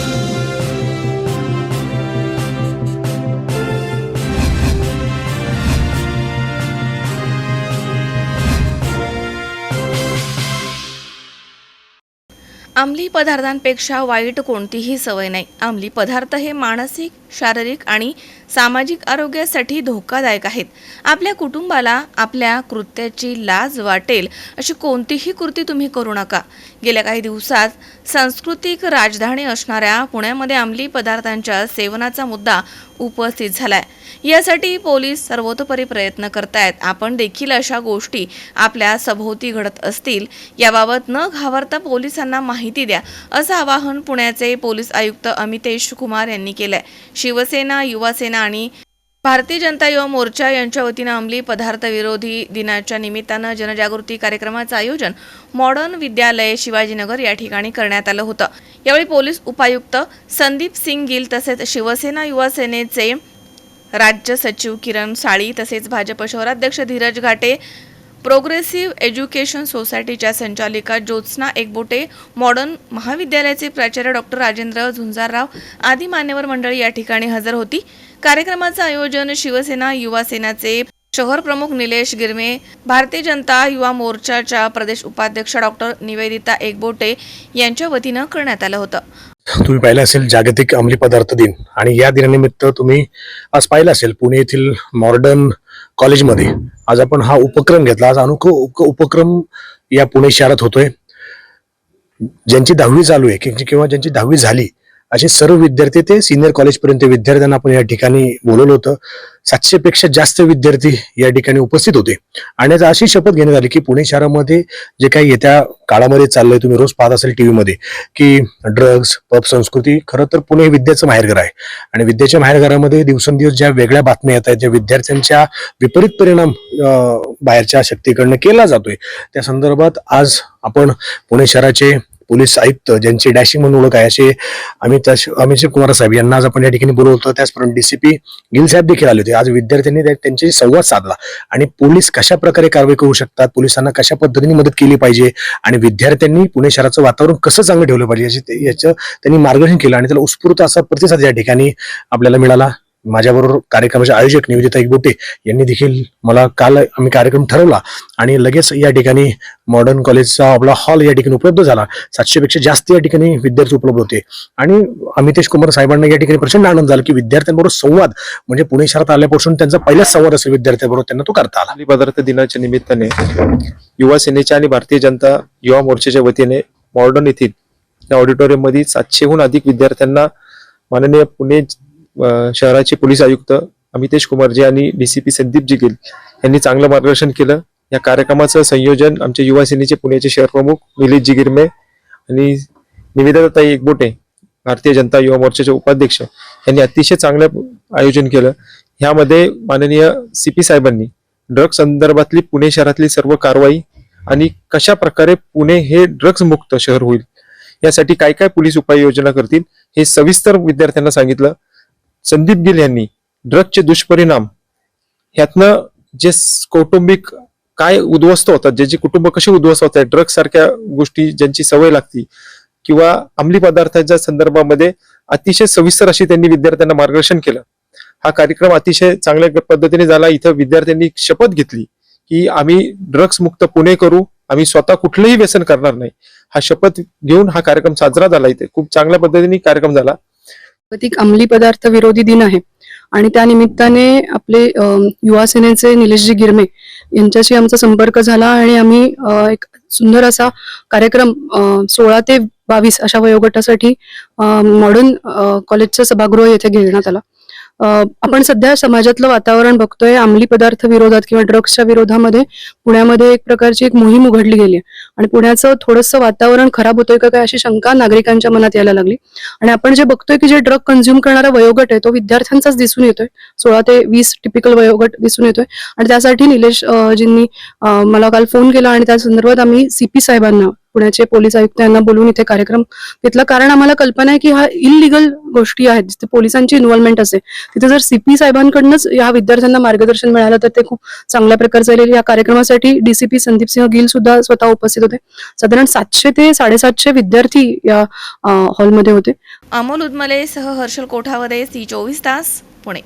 Thank you. अंमली पदार्थांपेक्षा वाईट कोणतीही सवय नाही. अंमली पदार्थ हे मानसिक शारीरिक आणि सामाजिक आरोग्यासाठी धोकादायक आहेत. आपल्या कुटुंबाला आपल्या कृत्याची लाज वाटेल अशी कोणतीही कृती तुम्ही करू नका. गेल्या काही दिवसात सांस्कृतिक राजधानी असणाऱ्या पुण्यामध्ये अंमली पदार्थांच्या सेवनाचा मुद्दा उपस्थित झालाय. यासाठी पोलीस सर्वतोपरी प्रयत्न करतायत. आपण देखील अशा गोष्टी आपल्या सभोवती घडत असतील याबाबत न घाबरता पोलिसांना माहिती द्या. असं आवाहन पुण्याचे पोलीस आयुक्त अमितेश कुमार यांनी केलंय. शिवसेना युवासेना आणि भारतीय जनता युवा मोर्चा यांच्या वतीनं अंमली पदार्थ विरोधी दिनाच्या निमित्तानं जनजागृती कार्यक्रमाचं आयोजन मॉडर्न विद्यालय शिवाजीनगर या ठिकाणी करण्यात आलं होतं. यावेळी पोलीस उपायुक्त संदीप सिंग गिल तसेच शिवसेना युवा सेनेचे राज्य सचिव किरण साळी तसेच भाजप शहराध्यक्ष धीरज घाटे प्रोग्रेसिव्ह एज्युकेशन सोसायटीच्या संचालिका ज्योत्स्ना एकबोटे मॉडर्न महाविद्यालयाचे प्राचार्य डॉक्टर राजेंद्र झुंजारराव आदी मान्यवर मंडळी या ठिकाणी हजर होती. कार्यक्रमाचं आयोजन शिवसेना युवा सेनाचे शहर प्रमुख निलेश गिरमे भारतीय जनता युवा मोर्चाच्या प्रदेश उपाध्यक्ष डॉक्टर निवेदिता एकबोटे यांच्या वतीनं करण्यात आलं होतं. तुम्ही पाहिलं असेल जागतिक अंमली पदार्थ दिन आणि या दिनानिमित्त तुम्ही आज पाहिलं असेल पुणे येथील मॉडर्न कॉलेजमध्ये आज आपण हा उपक्रम घेतला. आज अनोखा उप- उपक्रम या पुणे शहरात होतोय. ज्यांची दहावी चालू आहे किंवा ज्यांची दहावी झाली असे सर्व विद्यार्थी ते सिनियर कॉलेजपर्यंत विद्यार्थ्यांना आपण या ठिकाणी बोलवलं होतं. सातशे पेक्षा जास्त विद्यार्थी या ठिकाणी उपस्थित होते. आणि आज अशी शपथ घेण्यात आली की पुणे शहरामध्ये जे काही येत्या काळामध्ये चाललंय तुम्ही रोज पाहत असेल टी व्हीमध्ये की ड्रग्ज पब संस्कृती खरं तर पुणे विद्याचं माहेरघर आहे. आणि विद्याच्या माहेरघरामध्ये दिवसेंदिवस ज्या वेगळ्या बातम्या येत आहेत ज्या विद्यार्थ्यांच्या विपरीत परिणाम बाहेरच्या शक्तीकडनं केला जातोय. त्या संदर्भात आज आपण पुणे शहराचे पोलीस आयुक्त ज्यांची डॅशिंग म्हणून ओळख आहे असे अमित अमित कुमार साहेब यांना आज आपण या ठिकाणी बोलवतो होतं. त्याचप्रमाणे डीसीपी गिल साहेब देखील आले होते. आज विद्यार्थ्यांनी त्या- त्यांच्याशी संवाद साधला आणि पोलीस कशा प्रकारे कारवाई करू शकतात? पोलिसांना कशा पद्धतीने मदत केली पाहिजे? आणि विद्यार्थ्यांनी पुणे शहराचं वातावरण कसं चांगलं ठेवलं पाहिजे? ते- याचं त्यांनी मार्गदर्शन केलं आणि त्याला उत्स्फूर्त असा प्रतिसाद या ठिकाणी आपल्याला मिळाला. माझ्याबरोबर कार्यक्रमाचे आयोजक निवेदिता एकबोटे यांनी देखील मला काल आम्ही कार्यक्रम ठरवला आणि लगेच या ठिकाणी मॉडर्न कॉलेजचा आपला हॉल या ठिकाणी उपलब्ध झाला. सातशेपेक्षा जास्त या ठिकाणी विद्यार्थी उपलब्ध होते. आणि अमितेश कुमार साहेबांना या ठिकाणी प्रचंड आनंद झाला की विद्यार्थ्यांबरोबर संवाद म्हणजे पुणे शहरात आल्यापासून त्यांचा पहिलाच संवाद असेल विद्यार्थ्यांबरोबर त्यांना तो करता आला. पदार्थ दिनाच्या निमित्ताने युवा सेनेच्या आणि भारतीय जनता युवा मोर्चाच्या वतीने मॉडर्न येथील या ऑडिटोरियममध्ये सातशेहून अधिक विद्यार्थ्यांना माननीय पुणे शहराचे पोलीस आयुक्त अमितेश कुमारजी आणि डीसीपी संदीप जिगील यांनी चांगलं मार्गदर्शन केलं. या कार्यक्रमाचं संयोजन आमचे युवा सेनेचे पुण्याचे शहर प्रमुख निलेश गिरमे आणि निवेदिताताई एकबोटे भारतीय जनता युवा मोर्चाचे उपाध्यक्ष यांनी अतिशय चांगलं आयोजन केलं. ह्यामध्ये माननीय सी पी साहेबांनी ड्रग्ज संदर्भातली पुणे शहरातली सर्व कारवाई आणि कशा प्रकारे पुणे हे ड्रग्ज मुक्त शहर होईल यासाठी काय काय पोलीस उपाययोजना करतील हे सविस्तर विद्यार्थ्यांना सांगितलं. संदीप गिल यांनी ड्रग्जचे दुष्परिणाम. ह्यातनं जे कौटुंबिक काय उद्ध्वस्त होतात ज्याचे कुटुंब कसे उद्ध्वस्त होत ड्रग्स सारख्या गोष्टी ज्यांची सवय लागती किंवा अंमली पदार्थांच्या संदर्भामध्ये अतिशय सविस्तर अशी त्यांनी विद्यार्थ्यांना मार्गदर्शन केलं. हा कार्यक्रम अतिशय चांगल्या पद्धतीने झाला. इथं विद्यार्थ्यांनी शपथ घेतली की आम्ही ड्रग्स मुक्त पुणे करू आम्ही स्वतः कुठलंही व्यसन करणार नाही. हा शपथ घेऊन हा कार्यक्रम साजरा झाला इथे. खूप चांगल्या पद्धतीने कार्यक्रम झाला. जागतिक अंमली पदार्थ विरोधी दिन आहे. आणि त्या निमित्ताने आपले युवा सेनेचे निलेशजी गिरमे यांच्याशी आमचा संपर्क झाला आणि आम्ही एक सुंदर असा कार्यक्रम सोळा ते बावीस अशा वयोगटासाठी मॉडर्न कॉलेजचं सभागृह येथे घेण्यात आला. आपण सध्या समाजातलं वातावरण बघतोय अंमली पदार्थ विरोधात किंवा ड्रग्सच्या विरोधामध्ये पुण्यामध्ये एक प्रकारची एक मोहीम उघडली गेली आहे. आणि पुण्याचं थोडंसं वातावरण खराब होतोय का काय अशी शंका नागरिकांच्या मनात यायला लागली. आणि आपण जे बघतोय की जे ड्रग कन्झ्युम करणारा वयोगट आहे तो विद्यार्थ्यांचाच दिसून येतोय. सोळा ते वीस टिपिकल वयोगट दिसून येतोय. आणि त्यासाठी निलेश जींनी मला काल फोन केला आणि त्या संदर्भात आम्ही सीपी साहेबांना पुण्याचे पोलीस आयुक्त यांना बोलून इथे कार्यक्रम घेतला. कारण आम्हाला कल्पना आहे की हा इलिगल गोष्टी आहेत जिथे पोलिसांची इन्व्हॉल्वमेंट असेल तिथे जर सीपी साहेबांकडूनच या विद्यार्थ्यांना मार्गदर्शन मिळालं तर ते खूप चांगल्या प्रकारचं राहील या कार्यक्रमासाठी डीसीपी संदीप सिंह गिल सुद्धा स्वतः उपस्थित होते. साधारण सातशे ते साडेसातशे विद्यार्थी या हॉलमध्ये होते. अमोल उदमले सह हर्षल कोठावदे सी चोवीस तास पुणे.